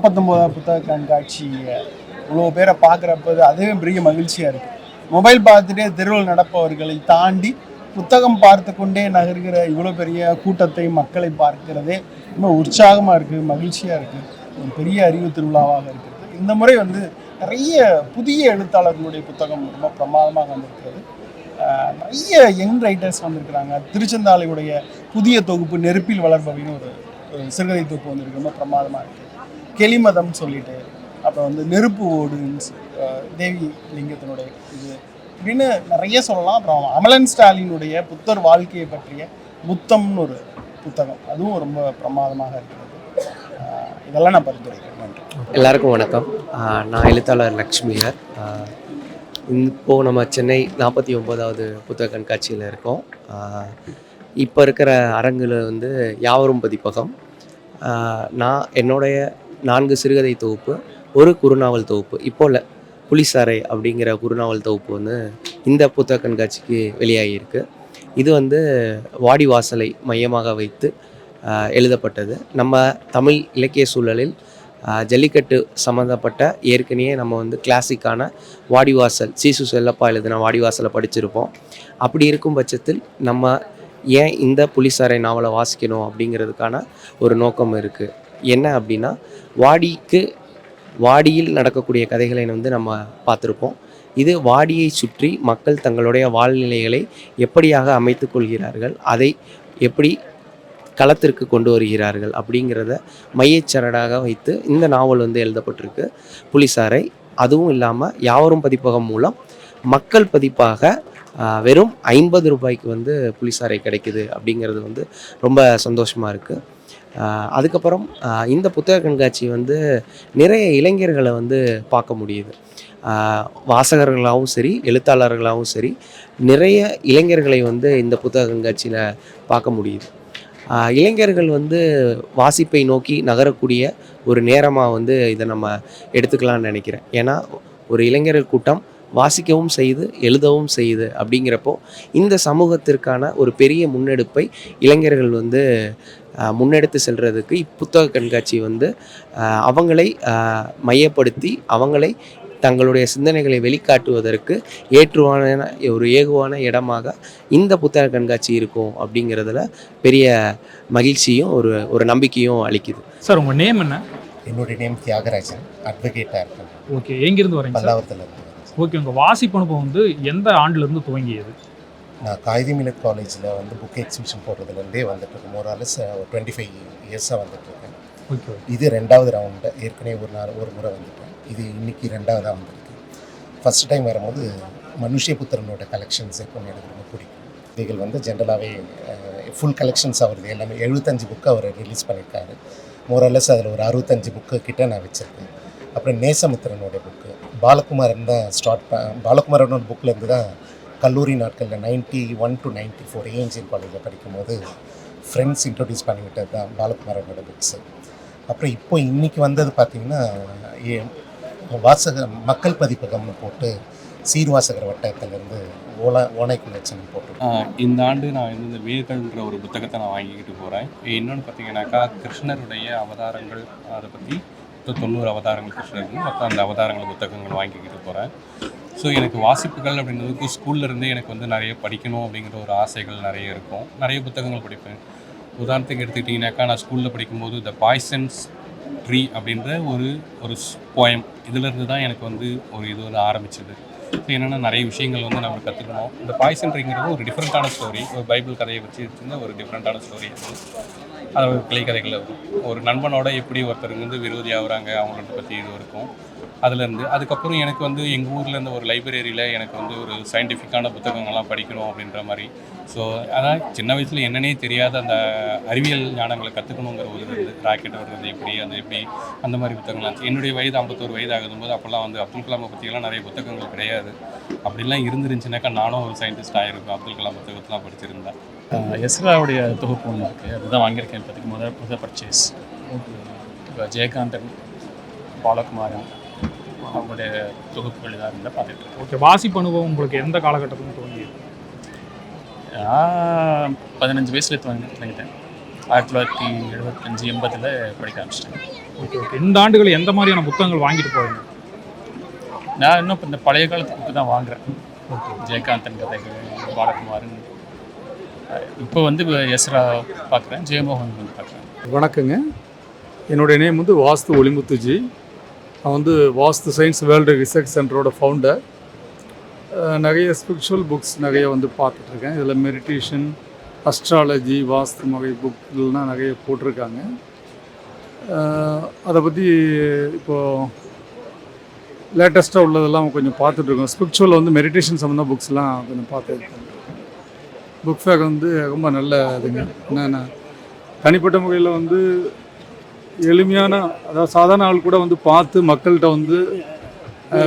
நாற்பத்தொம்போதாவது புத்தக கண்காட்சி இவ்வளோ பேரை பார்க்குறப்ப அதுவே பெரிய மகிழ்ச்சியாக இருக்குது மொபைல் பார்த்துட்டே தெருவில் நடப்பவர்களை தாண்டி புத்தகம் பார்த்து கொண்டே நகர்கிற இவ்வளோ பெரிய கூட்டத்தை மக்களை பார்க்கிறதே ரொம்ப உற்சாகமாக இருக்குது மகிழ்ச்சியாக இருக்குது ஒரு பெரிய அறிவு திருவிழாவாக இருக்குது இந்த முறை வந்து நிறைய புதிய எழுத்தாளர்களுடைய புத்தகம் ரொம்ப பிரமாதமாக வந்திருக்கிறது. நிறைய யங் ரைட்டர்ஸ் வந்திருக்கிறாங்க. திருச்செந்தாலையுடைய புதிய தொகுப்பு நெருப்பில் வளர்பவின்னு ஒரு ஒரு சிறுகதை தொகுப்பு வந்திருக்கு. ரொம்ப பிரமாதமாக இருக்குது கெளிமதம் சொல்லிட்டு அப்புறம் வந்து நெருப்பு ஓடுன்னு தேவி லிங்கத்தினுடைய இது. அப்படின்னு நிறைய சொல்லலாம். அப்புறம் அமலன் ஸ்டாலினுடைய புத்தர் வாழ்க்கையை பற்றிய புத்தம்னு ஒரு புத்தகம். அதுவும் ரொம்ப பிரமாதமாக இருக்கிறது. இதெல்லாம் நான் பரிந்துரைக்கிறேன். நன்றி. எல்லாருக்கும் வணக்கம். நான் எழுத்தாளர் லக்ஷ்மியர் இப்போது நம்ம சென்னை நாற்பத்தி ஒம்போதாவது புத்தக கண்காட்சியில் இருக்கோம். இப்போ இருக்கிற அரங்கில் வந்து யாவரும் பதிப்பகம். நான் என்னுடைய நான்கு சிறுகதை தொகுப்பு ஒரு குறுநாவல் தொகுப்பு. இப்போ இல்லை புலிசாரை அப்படிங்கிற குறுநாவல் தொகுப்பு வந்து இந்த புத்தக கண்காட்சிக்கு வெளியாகியிருக்கு. இது வந்து வாடிவாசலை மையமாக வைத்து எழுதப்பட்டது. நம்ம தமிழ் இலக்கிய சூழலில் ஜல்லிக்கட்டு சம்மந்தப்பட்ட ஏற்கனவே நம்ம வந்து கிளாசிக்கான வாடிவாசல் சீசு செல்லப்பா எழுதின வாடிவாசலை படிச்சிருப்போம். அப்படி இருக்கும் பட்சத்தில் நம்ம ஏன் இந்த புலிசாரை நாவலை வாசிக்கணும் அப்படிங்கிறதுக்கான ஒரு நோக்கம் இருக்குது என்ன அப்படின்னா வாடிக்கு வாடியில் நடக்கக்கூடிய கதைகளை வந்து நம்ம பார்த்துருப்போம். இது வாடியை சுற்றி மக்கள் தங்களுடைய வாழ்நிலைகளை எப்படியாக அமைத்து கொள்கிறார்கள் அதை எப்படி களத்திற்கு கொண்டு வருகிறார்கள் அப்படிங்கிறத மையச்சரடாக வைத்து இந்த நாவல் வந்து எழுதப்பட்டிருக்கு. புலிசாரை அதுவும் இல்லாமல் யாவரும் பதிப்பகம் மூலம் மக்கள் பதிப்பாக வெறும் ஐம்பது ரூபாய்க்கு வந்து புலிசாரை கிடைக்குது அப்படிங்கிறது வந்து ரொம்ப சந்தோஷமாக இருக்குது அதுக்கப்புறம் இந்த புத்தக கண்காட்சி வந்து நிறைய இளைஞர்களை வந்து பார்க்க முடியுது. வாசகர்களாகவும் சரி எழுத்தாளர்களாகவும் சரி நிறைய இளைஞர்களை வந்து இந்த புத்தக கண்காட்சியில் பார்க்க முடியுது. இளைஞர்கள் வந்து வாசிப்பை நோக்கி நகரக்கூடிய ஒரு நேரமாக வந்து இதை நம்ம எடுத்துக்கலாம்னு நினைக்கிறேன். ஏன்னா ஒரு இளைஞர்கள் கூட்டம் வாசிக்கவும் செய்யுது எழுதவும் செய்யுது அப்படிங்கிறப்போ இந்த சமூகத்திற்கான ஒரு பெரிய முன்னெடுப்பை இளைஞர்கள் வந்து முன்னெடுத்து செல்றதுக்கு இப்புத்தக கண்காட்சி வந்து அவங்களை மையப்படுத்தி அவங்களை தங்களுடைய சிந்தனைகளை வெளிக்காட்டுவதற்கு ஏற்றுவான ஒரு ஏகுவான இடமாக இந்த புத்தக கண்காட்சி இருக்கும் அப்படிங்கிறதுல பெரிய மகிழ்ச்சியும் ஒரு ஒரு நம்பிக்கையும் அளிக்குது. சார் உங்கள் நேம் என்ன? என்னுடைய நேம் தியாகராஜன். அட்வொகேட்டாக இருக்கேன். ஓகே எங்கேருந்து வரீங்க சார்? பல்லாவரத்தில் இருந்து. ஓகே உங்கள் வாசிப்பு அனுபவம் வந்து எந்த ஆண்டுலேருந்து துவங்கியது? நான் காகிதி மில்லட் காலேஜில் வந்து புக் எக்ஸிபிஷன் போடுறதுலேருந்தே வந்துட்டு இருக்கேன் மோராலஸ் ஒரு டுவெண்ட்டி ஃபைவ் இயர்ஸாக வந்துட்டு இருக்கேன் ஓகே. இது ரெண்டாவது ரவுண்டு ஏற்கனவே ஒரு நாள் ஒரு முறை வந்துட்டேன். இது இன்னைக்கு ரெண்டாவதாக வந்திருக்கு ஃபர்ஸ்ட் டைம் வரும்போது மனுஷபுத்திரனோட கலெக்ஷன்ஸ் எப்பவுமே எனக்கு ரொம்ப பிடிக்கும். இவைகள் வந்து ஜென்ரலாகவே ஃபுல் கலெக்ஷன்ஸ் அவருது எல்லாமே. எழுபத்தஞ்சு புக்கு அவர் ரிலீஸ் பண்ணியிருக்காரு. மோரலஸ் அதில் ஒரு அறுபத்தஞ்சு புக்கு கிட்ட நான் வச்சுருக்கேன். அப்புறம் நேசமித்திரனோட புக்கு பாலகுமாரன் தான் ஸ்டார்ட் பாலகுமாரனோட புக்லேருந்து தான் கல்லூரி நாட்களில் ninety one to ninety four ANGN காலேஜில் படிக்கும்போது ஃப்ரெண்ட்ஸ் இன்ட்ரடியூஸ் பண்ணிக்கிட்டது தான் பாலகுமாரனோட புக்ஸு அப்புறம் இப்போ இன்றைக்கி வந்தது பார்த்திங்கன்னா ஏ- வாசக மக்கள் பதிப்பகம்னு போட்டு சீர்வாசகர் வட்டத்திலேருந்து ஓலா ஓனை கலெக்ஷன் போட்டு இந்த ஆண்டு நான் வந்து இந்த வேர்கள்ன்ற ஒரு புத்தகத்தை நான் வாங்கிக்கிட்டு போகிறேன் இன்னொன்று பார்த்தீங்கன்னாக்கா கிருஷ்ணருடைய அவதாரங்கள் அதை பற்றி தொண்ணூறு அவதாரங்கள் கிருஷ்ணருக்கு மொத்தம் அந்த அவதாரங்கள் புத்தகங்கள் வாங்கிக்கிட்டு போகிறேன் ஸோ எனக்கு வாசிப்புகள் அப்படின்றதுக்கு ஸ்கூல்ல இருந்தே எனக்கு வந்து நிறைய படிக்கணும் அப்படிங்கிற ஒரு ஆசைகள் நிறைய இருக்கும். நிறைய புத்தகங்கள் படிப்பேன். உதாரணத்துக்கு எடுத்துக்கிட்டிங்கனாக்கா நான் ஸ்கூலில் படிக்கும்போது த பாய்சன்ஸ் ட்ரீ அப்படின்ற ஒரு ஒரு போயம் இதிலிருந்து தான் எனக்கு வந்து ஒரு இது வந்து ஆரம்பிச்சது. ஸோ என்னென்னா நிறைய விஷயங்கள் வந்து நம்ம கற்றுக்கணும் இந்த பாய்சன் ட்ரீங்கிறது ஒரு டிஃப்ரெண்ட்டான ஸ்டோரி ஒரு பைபிள் கதையை வச்சு ஒரு டிஃப்ரெண்ட்டான ஸ்டோரி அது. அது ஒரு கிளை கதைகள் வரும் ஒரு நண்பனோட எப்படி ஒருத்தருங்க வந்து விரோதி ஆகுறாங்க அவங்களோட பற்றி இது இருக்கும். அதுலேருந்து அதுக்கப்புறம் எனக்கு வந்து எங்கள் ஊரில் இருந்த ஒரு லைப்ரரியில் எனக்கு வந்து ஒரு சயின்டிஃபிக்கான புத்தகங்கள்லாம் படிக்கணும் அப்படின்ற மாதிரி. ஸோ அதான் சின்ன வயசில் என்னன்னே தெரியாத அந்த அறிவியல் ஞானங்களை கற்றுக்கணுங்கிற ஒரு இருந்து ராக்கெட் வர்றது எப்படி அது எப்படி அந்த மாதிரி புத்தகங்கள்லாம் என்னுடைய வயது ஐம்பத்தோரு வயது ஆகும்போது அப்போல்லாம் வந்து அப்துல் கலாமை பற்றியெல்லாம் நிறைய புத்தகங்கள் கிடையாது. அப்படிலாம் இருந்துருந்துச்சுனாக்கா நானும் ஒரு சயின்டிஸ்ட் ஆகிருப்பேன் அப்துல் கலாம் புத்தகத்தெலாம் படிச்சிருந்தேன். எஸ்ராவுடைய தொகுப்பு ஒன்று இருக்குது அதுதான் வாங்கியிருக்கேன் இப்போதைக்கு முதல் முதல் பர்ச்சேஸ் இப்போ ஜெயகாந்தன் பாலகுமாரன் அவங்களுடைய தொகுப்புகள் இதாக இருந்தால் பார்த்துட்டு ஓகே வாசிப்பு அனுபவம் உங்களுக்கு எந்த காலகட்டத்தில் துவங்கியது நான் பதினஞ்சு வயசுல தொடங்கிட்டேன் ஆயிரத்தி தொள்ளாயிரத்தி எழுபத்தஞ்சு எண்பதில் படிக்க ஆரம்பிச்சிட்டேன். Okay okay. இந்த ஆண்டுகள் எந்த மாதிரியான புத்தகங்கள் வாங்கிட்டு போவீங்க நான் இன்னும் இப்போ இந்த பழைய காலத்து புக்கு தான் வாங்குறேன். ஜெயகாந்தன் கதைகள் பாலகுமாரன் இப்போ வந்து எஸ்ரா பார்க்குறேன் ஜெயமோகன் வந்து பார்க்குறேன். வணக்கங்க. என்னுடைய நேம் வந்து வாஸ்து ஒளிமுத்துஜி நான் வந்து வாஸ்து சயின்ஸ் வேர்ல்டு ரிசர்ச் சென்டரோட ஃபவுண்டர் நிறைய ஸ்பிரிச்சுவல் புக்ஸ் நிறைய வந்து பார்த்துட்ருக்கேன். இதில் மெடிடேஷன் அஸ்ட்ராலஜி வாஸ்து வகை புக்லாம் நிறைய போட்டிருக்காங்க. அதை பற்றி இப்போது லேட்டஸ்ட்டாக உள்ளதெல்லாம் கொஞ்சம் பார்த்துட்ருக்கோம். ஸ்பிரிச்சுவல் வந்து மெடிடேஷன் சம்மந்த புக்ஸ்லாம் கொஞ்சம் பார்த்துருக்கேன் புக் ஃபேக் வந்து ரொம்ப நல்ல இதுங்க. என்னென்ன தனிப்பட்ட முறையில் வந்து எளிமையான அதாவது சாதாரண ஆள் கூட வந்து பார்த்து மக்கள்கிட்ட வந்து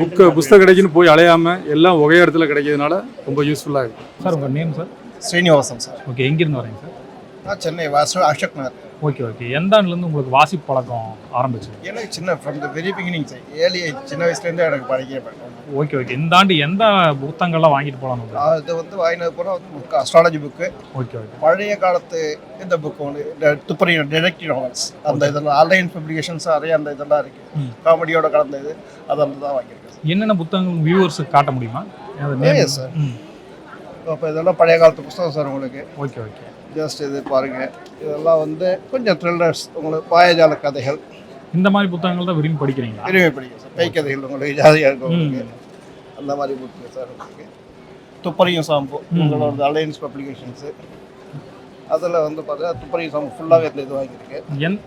புக்கு புஸ்தக கடைக்குன்னு போய் அலையாமல் எல்லாம் ஒரே இடத்துல கிடைக்கிறதுனால ரொம்ப யூஸ்ஃபுல்லாக இருக்குது சார் உங்கள் name sir Srinivasan sir okay எங்கேருந்து வரீங்க சார் நான் சென்னை வாசு அசோக் நகர். ஓகே ஓகே எந்த ஆண்டுலேருந்து உங்களுக்கு வாசிப்பு பழக்கம் ஆரம்பிச்சது எனக்கு சின்ன from the very beginning sir ஏழி சின்ன வயசுலேருந்தே எனக்கு படிக்க பழக்கம். ஓகே ஓகே இந்த ஆண்டு எந்த புத்தகங்கள்லாம் வாங்கிட்டு போகலாம் அது வந்து வாங்கினது வந்து book astrology book okay okay பழைய காலத்து இந்த புக் ஒன்று இந்த துப்பறி டிடெக்டிவ் நாவல்ஸ் அந்த இதெல்லாம் ஆன்லைன் பப்ளிகேஷன்ஸ் நிறைய அந்த இதெல்லாம். இருக்குது காமெடியோட கலந்த இது அதெல்லாம் தான் வாங்கியிருக்கேன் சார் என்னென்ன புத்தகங்கள் வியூவர்ஸுக்கு காட்ட முடியுமா. ம். அப்போ இதெல்லாம் பழைய காலத்து புஸ்தகம் சார் உங்களுக்கு. ஓகே ஓகே ஜஸ்ட் இது பாருங்கள் இதெல்லாம் வந்து கொஞ்சம் த்ரில்லர்ஸ் உங்களுக்கு மாயாஜால கதைகள். இந்த மாதிரி புத்தகங்கள் தான் விரும்பி படிக்கிறீங்களா? விரும்பி படிக்கும் சார். பேய் கதைகள் உங்களுக்கு ஜாதியாக இருக்கும் அந்த மாதிரி புக்கு சார் உங்களுக்கு. துப்பறியும் சாம்பு. உங்களோட அலையன்ஸ் பப்ளிகேஷன்ஸு அதில் வந்து பார்த்தீங்கன்னா துப்பறியும் சாம்பு ஃபுல்லாகவே இந்த இது வாங்கியிருக்கேன் என்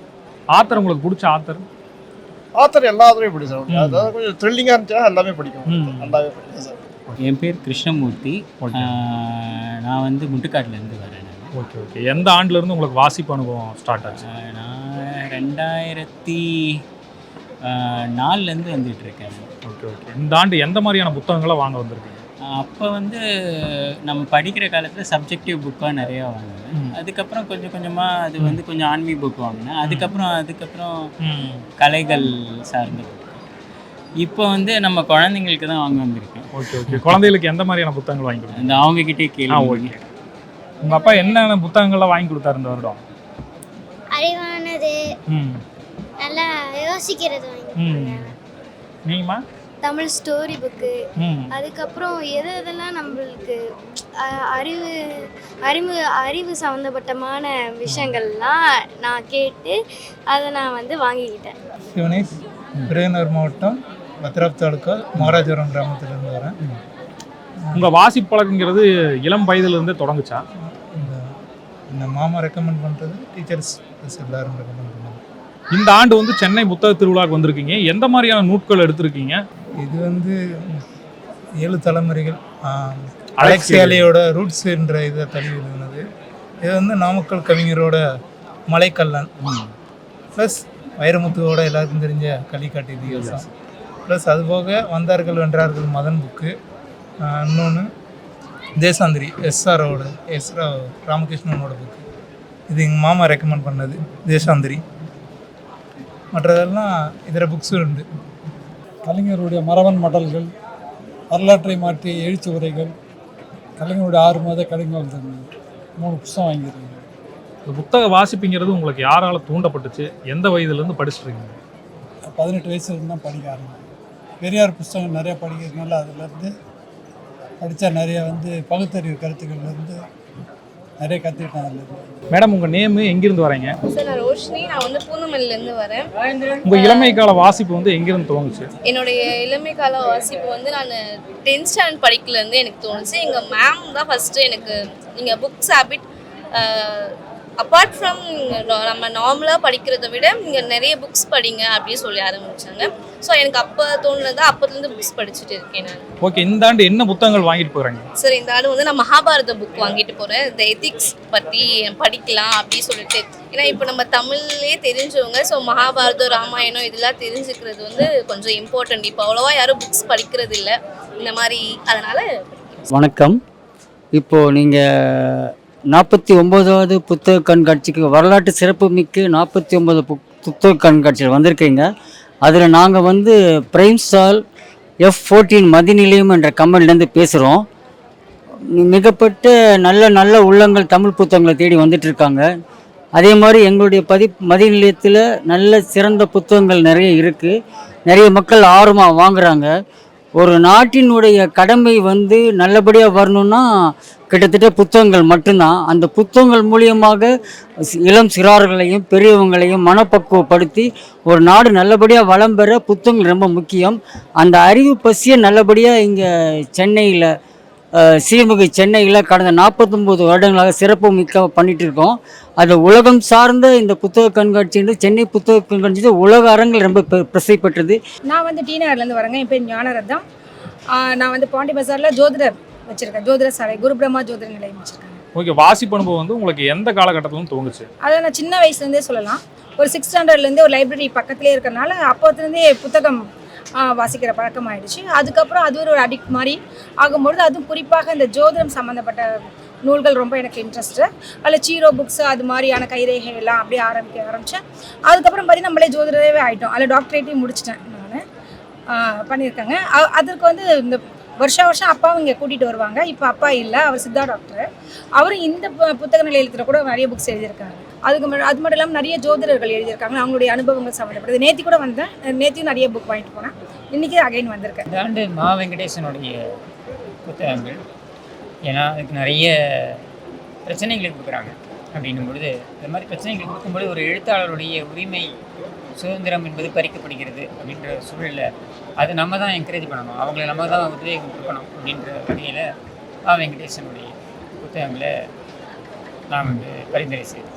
ஆத்தர் உங்களுக்கு பிடிச்ச ஆத்தர்? ஆத்தர் எல்லா ஆத்தரையும் பிடிக்கும் சார். ம். அதாவது கொஞ்சம் த்ரில்லிங்காக இருந்துச்சுன்னா எல்லாமே பிடிக்கும். நல்லாவே பிடிக்கும் சார். என் பேர் கிருஷ்ணமூர்த்தி. நான் வந்து முட்டுக்காட்டிலேருந்து வரேன். நான். ஓகே ஓகே எந்த ஆண்டுலேருந்து உங்களுக்கு வாசிப்பு அனுபவம் ஸ்டார்ட் ஆச்சு? நான் ரெண்டாயிரத்தி நாலுலேருந்து வந்துட்டு இருக்கேன். ஓகே ஓகே இந்த ஆண்டு எந்த மாதிரியான புத்தகங்களை வாங்க வந்திருக்கீங்க? அப்போ வந்து நம்ம படிக்கிற காலத்தில் சப்ஜெக்டிவ் புக்காக நிறையா வாங்குவேன் ம். அதுக்கப்புறம் கொஞ்சம் கொஞ்சமாக அது வந்து கொஞ்சம் ஆன்மீக புக் வாங்கினேன். அதுக்கப்புறம் அதுக்கப்புறம் கலைகள் சார்ந்த. இப்போ வந்து நம்ம குழந்தைங்களுக்கு தான் வாங்க வந்திருக்கேன். ஓகே ஓகே குழந்தைகளுக்கு எந்த மாதிரியான புத்தகங்கள் வாங்கி அந்த அவங்கக்கிட்டே கேள்வி ஓகே உங்கள் அப்பா என்னென்ன புத்தகங்கள்லாம் வாங்கி கொடுத்தாரு இந்த வருடம்? அறிவானது. ம். நல்லா யோசிக்கிறது ம். நீங்கம்மா? தமிழ் ஸ்டோரி புக்கு ம். அதுக்கப்புறம் எது எதெல்லாம் நம்மளுக்கு அறிவு அறிவு அறிவு சம்மந்தப்பட்டமான விஷயங்கள்லாம் நான் கேட்டு அதை நான் வந்து வாங்கிக்கிட்டேன். சிவனேஷ் விருதுநகர் மாவட்டம் பத்ராப் தாலுக்கா மகாராஜபுரம் கிராமத்திலேருந்து வரேன். உங்கள் வாசிப்பு பழக்கங்கிறது இளம் வயதிலிருந்தே தொடங்குச்சா? இந்த மாமா ரெக்கமெண்ட் பண்ணுறது டீச்சர்ஸ் எல்லாரும் ரெக்கமெண்ட் பண்ணுவாங்க இந்த ஆண்டு வந்து சென்னை புத்தக திருவிழாவுக்கு வந்திருக்கீங்க. எந்த மாதிரியான நூட்கள் எடுத்திருக்கீங்க? இது வந்து ஏழு தலைமுறைகள் அலெக்சியாலியோட ரூட்ஸ் என்ற இதை தழுவி எழுதுனது இது வந்து நாமக்கல் கவிஞரோட மலைக்கல்லன். ப்ளஸ் வைரமுத்துவோட எல்லாருக்கும் தெரிஞ்ச களிக்காட்டு இதிகாசம். ப்ளஸ் அதுபோக வந்தார்கள் வென்றார்கள் மதன் புக்கு. இன்னொன்று தேசாந்திரி எஸ்ஆரோட எஸ்ரா ராமகிருஷ்ணனோட புக்கு இது எங்கள் மாமா ரெக்கமெண்ட் பண்ணது தேசாந்திரி மற்றதெல்லாம் இதர புக்ஸும் உண்டு. கலைஞருடைய மரவன் மடல்கள் வரலாற்றை மாற்றிய எழுச்சி உரைகள் கலைஞருடைய ஆறு மாத கலைஞர் மூணு புத்தகம் வாங்கியிருக்கேன் இந்த புத்தக வாசிப்புங்கிறது உங்களுக்கு யாரால தூண்டப்பட்டுச்சு? எந்த வயதுலேருந்து படிச்சுட்டு இருக்கீங்க பதினெட்டு வயசுல தான் படிக்க ஆரம்பிச்சேன். பெரியார் புஸ்தகம் நிறைய படிக்கிறதுனால அதுலேருந்து படித்தா நிறைய வந்து பகுத்தறிவு கருத்துக்கள்லேருந்து நிறைய கற்றுக்கிட்டேன் அதுலேருந்து மேடம் உங்கள் நேமு எங்கிருந்து வரீங்க? சார் நான் ரோஷினி. நான் வந்து பூந்தமல்லிலேருந்து வரேன். உங்கள் இளமை கால வாசிப்பு வந்து எங்கிருந்து துவங்குச்சு என்னுடைய இளமை கால வாசிப்பு வந்து நான் டென்த் ஸ்டாண்டர்ட் படிக்கலேருந்து எனக்கு தோணுச்சு. எங்கள் மேம் தான் ஃபஸ்ட்டு எனக்கு நீங்கள் புக்ஸ் ஹேபிட் அப்பார்ட் ஃப்ரம் நம்ம நார்மலாக படிக்கிறத விட நீங்கள் நிறைய புக்ஸ் படிங்க அப்படின்னு சொல்லி ஆரம்பிச்சாங்க. ஸோ எனக்கு அப்போ தோணுனது அப்போதுலேருந்து புக்ஸ் படிச்சுட்டு இருக்கேன் நான். ஓகே இந்த ஆண்டு என்ன புத்தகங்கள் வாங்கிட்டு போகிறீங்க சார் இந்த ஆண்டு வந்து நான் மகாபாரத புக் வாங்கிட்டு போகிறேன் இந்த எத்திக்ஸ் பற்றி படிக்கலாம் அப்படின்னு சொல்லிட்டு. ஏன்னா இப்போ நம்ம தமிழ்லேயே தெரிஞ்சவங்க ஸோ மகாபாரதம் ராமாயணம் இதெல்லாம் தெரிஞ்சுக்கிறது வந்து கொஞ்சம் இம்பார்ட்டன்ட் இப்போ அவ்வளோவா யாரும் புக்ஸ் படிக்கிறது இல்லை இந்த மாதிரி அதனால் வணக்கம். இப்போது நீங்கள் நாற்பத்தி ஒம்போதாவது புத்தக கண்காட்சிக்கு வரலாற்று சிறப்புமிக்க நாற்பத்தி ஒம்பது புக் புத்தக கண்காட்சியில் வந்திருக்கீங்க. அதில் நாங்கள் வந்து prime stall F fourteen Mathinilayam என்ற கம்பெனிலேருந்து பேசுகிறோம் மிகப்பட்ட நல்ல நல்ல உள்ளங்கள் தமிழ் புத்தகங்களை தேடி வந்துட்டு இருக்காங்க அதே மாதிரி எங்களுடைய பதி மதி நிலையத்தில் நல்ல சிறந்த புத்தகங்கள் நிறைய இருக்குது நிறைய மக்கள் ஆர்வமாக வாங்குறாங்க. ஒரு நாட்டினுடைய கடமை வந்து நல்லபடியாக வரணும்னா கிட்டத்தட்ட புத்தகங்கள் மட்டும்தான். அந்த புத்தகங்கள் மூலியமாக இளம் சிறார்களையும் பெரியவங்களையும் மனப்பக்குவப்படுத்தி ஒரு நாடு நல்லபடியாக வளம் பெற புத்தகங்கள் ரொம்ப முக்கியம். அந்த அறிவு பசியை நல்லபடியாக இங்கே சென்னையில் சீர்மிகு சென்னையில் கடந்த நாற்பத்தொம்போது வருடங்களாக சிறப்பு மிக்க பண்ணிட்டு இருக்கோம். அது உலகம் சார்ந்த இந்த புத்தக கண்காட்சி சென்னை புத்தக கண்காட்சி உலக அரங்கில் ரொம்ப பெ- பிரசித்தி பெற்றது. நான் வந்து டி நகர்லேருந்து வரேங்க. என் பேர் ஞானரத்னம். ஆஹ் நான் வந்து பாண்டி பஜாரில் ஜோதிடர் வச்சுருக்கேன். ஜோதிட சாலை குரு பிரம்மா ஜோதிட நிலையம் வச்சுருக்கேன். ஓகே வாசிப்பு அனுபவம் வந்து உங்களுக்கு எந்த காலகட்டத்திலும் தோணுச்சு? அதை நான் சின்ன வயசுலேருந்தே சொல்லலாம். ஒரு சிக்ஸ் ஸ்டாண்டர்ட்லேருந்தே ஒரு லைப்ரரி பக்கத்துலேயே இருக்கறனால அப்போத்துலேருந்தே புத்தகம் வாசிக்கிற பழக்கம் ஆயிடுச்சு அதுக்கப்புறம் அது ஒரு அடிக்ட் மாதிரி ஆகும்பொழுது அதுவும் குறிப்பாக இந்த ஜோதிடம் சம்மந்தப்பட்ட நூல்கள் ரொம்ப எனக்கு இன்ட்ரெஸ்ட்டு அதில் சீரோ புக்ஸு அது மாதிரியான கைரேகை எல்லாம் அப்படியே ஆரம்பிக்க ஆரம்பித்தேன் அதுக்கப்புறம் பார்த்தீங்கன்னா நம்மளே ஜோதிடரே ஆகிட்டோம் அதில் டாக்டரேட்டையும் முடிச்சிட்டேன் நான். பண்ணியிருக்கேங்க. அதற்கு வந்து இந்த வருஷா வருஷம் அப்பாவும் இங்கே கூட்டிகிட்டு வருவாங்க. இப்போ அப்பா இல்லை. அவர் சித்தா டாக்டர் அவரும் இந்த பு- புத்தக நிலையத்தில் கூட நிறைய புக்ஸ் எழுதியிருக்காங்க அதுக்கு அது மட்டும் இல்லாமல் நிறைய ஜோதிடர்கள் எழுதியிருக்காங்க. அவங்களுடைய அனுபவங்கள் சம்மந்தப்பட்டது நேத்தி கூட வந்தேன் நேத்தியும் நிறைய புக் வாங்கிட்டு போனேன் இன்றைக்கி அகைன் வந்திருக்கேன். இந்த ஆண்டு மா வெங்கடேசனுடைய புத்தகங்கள். ஏன்னா அதுக்கு நிறைய பிரச்சனைகளை கொடுக்குறாங்க. அப்படின்னும் பொழுது இந்த மாதிரி பிரச்சனைகள் கொடுக்கும்போது ஒரு எழுத்தாளருடைய உரிமை சுதந்திரம் என்பது பறிக்கப்படுகிறது அப்படின்ற சூழலில் அது நம்ம தான் என்கரேஜ் பண்ணணும். அவங்கள நம்ம தான் உத்வேகம் கொடுக்கணும் அப்படின்ற வகையில் மா வெங்கடேசனுடைய புத்தகங்களை நான் வந்து பரிந்துரை செய்தேன்